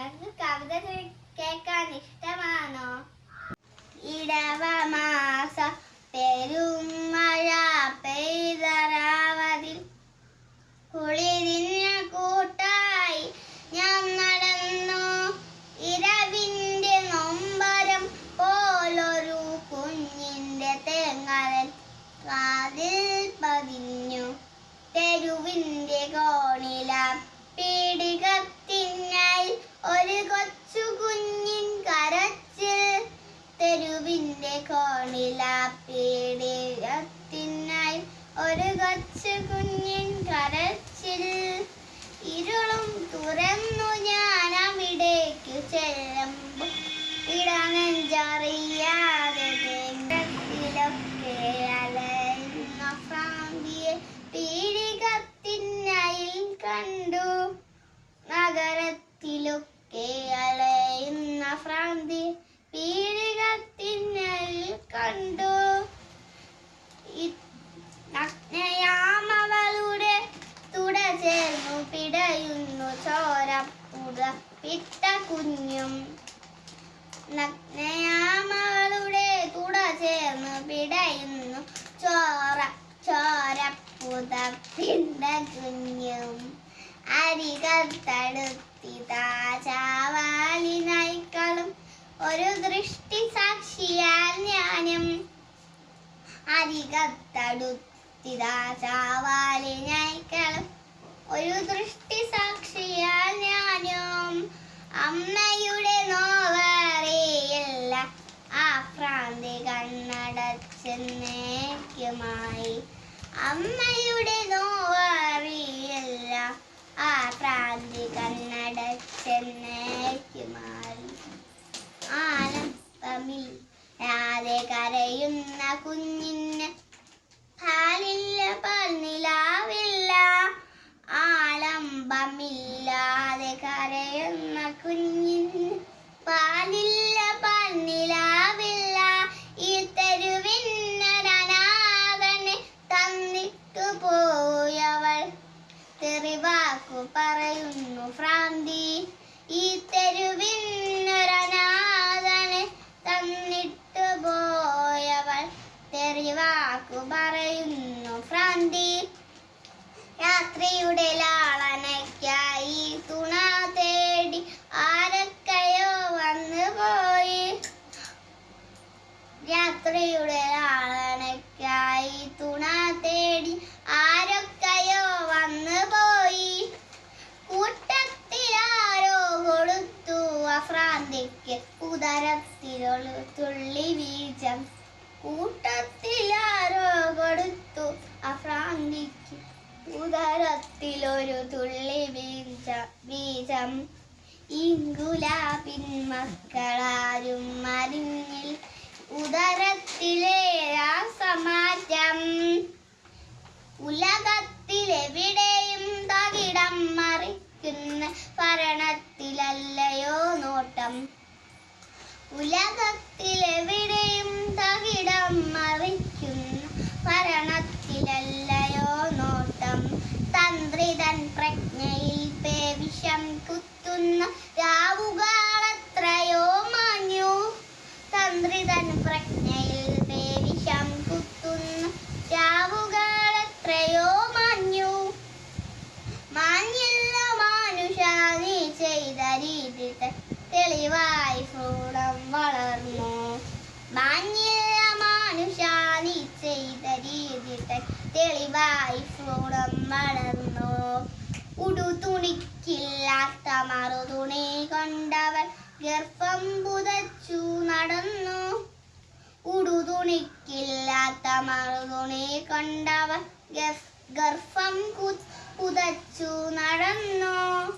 നിങ്ങൾക്ക് കവിത ചെ- കേൾക്കാൻ ഇഷ്ടമാണോ തെരുവിന്റെ കോണില ഒരു കൊച്ചു കുഞ്ഞിൻ കരച്ചിൽ. ഇരുളും തുറന്നു ഞാൻ അവിടേക്ക് ചെല്ലുമ്പോൾ ഇടനെഞ്ചറിയാതെ ചോര പുട പിട്ട കുഞ്ഞും നഗ്നയാമകളുടെ തുട ചേർന്ന് പിടയുന്നു ചോര ചോര കുഞ്ഞും പിണ്ട കുഞ്ഞും അരികത്തടുത്തിതാചാവാലിനായിക്കളും ഒരു ദൃഷ്ടി സാക്ഷിയാൽ ഞാനും. അരികത്തടുത്തിതാചാവാലിനായിക്കളും ഒരു ദൃഷ്ടി ഭ്രാന്തി കണ്ണടച്ചെന്നേക്കുമായി. അമ്മയുടെ നോവറിയില്ല ആ ഭ്രാന്തി കണ്ണടച്ചെന്നേക്കുമായി. ആനന്ദമില്ലാതെ കരയുന്ന കുഞ്ഞിന് തെറിവാക്കു പറയുന്നു ഭ്രാന്തി. ഈ തെരുവിന്നൊരനാഥനെ തന്നിട്ടു പോയവൾ തെറിവാക്കു പറയുന്നു ഭ്രാന്തി. രാത്രിയുടെ ലാളനയ്ക്കായി തുണ തേടി ആരൊക്കെയോ വന്നു പോയി രാത്രിയുടെ ലാളനയ്ക്കായി തുണ തേടി ആരൊക്കെയോ വന്നു പോയി കൂട്ടത്തിലാരോ കൊടുത്തു അഫ്രാന്തിക്ക് ഉദരത്തിലൊരു തുള്ളി ബീജം കൂട്ടത്തിലാരോ കൊടുത്തു. അഫ്രാന്തിക്ക് ഉദരത്തിലൊരു തുള്ളി ബീജ ബീജം. ഇങ്കുലാപിൻ മക്കളാരും മരിഞ്ഞിൽ ഉദരത്തിലെ രാസമാറ്റം. ഉലകത്തിലെവിടെയും തകിടം മറിക്കുന്ന ഭരണത്തിലല്ലയോ നോട്ടം. ഉലകത്തിലെവിടെയും തകിടം മറിക്കുന്ന ഭരണത്തിലല്ലയോ നോട്ടം. തന്ത്രിതൻ പ്രജ്ഞയിൽ പേവിഷം കുത്തുന്ന രാവുകാളത്രയോ മാഞ്ഞു. തന്ത്രിതൻ പ്രജ്ഞയിൽ പേവിഷം കുത്തുന്ന രാവുകാളത്രയോ മാഞ്ഞു. മാഞ്ഞില്ല മാനുഷ നീ ചെയ്ത രീതി തെളിവായി ഭ്രൂണം വളർന്നു മാന്യ മാനുഷ നീ ചെയ്ത രീതി തെളിവായി ഭ്രൂണം വളർന്നു. ഉടു തുണിക്കില്ലാത്ത മറുതുണി കൊണ്ടവൻ ഗർഭം പുതച്ചു നടന്നു. ഉടുതുണിക്കില്ലാത്ത മറു തുണി ഗർഭ- ഗർഭം പുതച്ചു നടന്നു.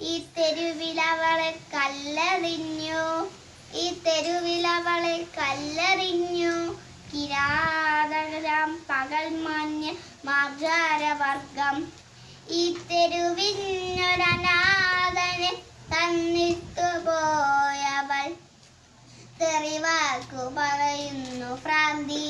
ഈ തെരുവിലവളെ കല്ലെറിഞ്ഞു. ഈ തെരുവിലവളെ കല്ലെറിഞ്ഞു. കിരാതകരാം പകൽ മഞ്ഞ് മാർജാരവർഗം. ഈ തെരുവിനൊരനാഥനെ തന്നിട്ടു പോയവൾ തെറിവാക്കു പറയുന്നു ഭ്രാന്തി.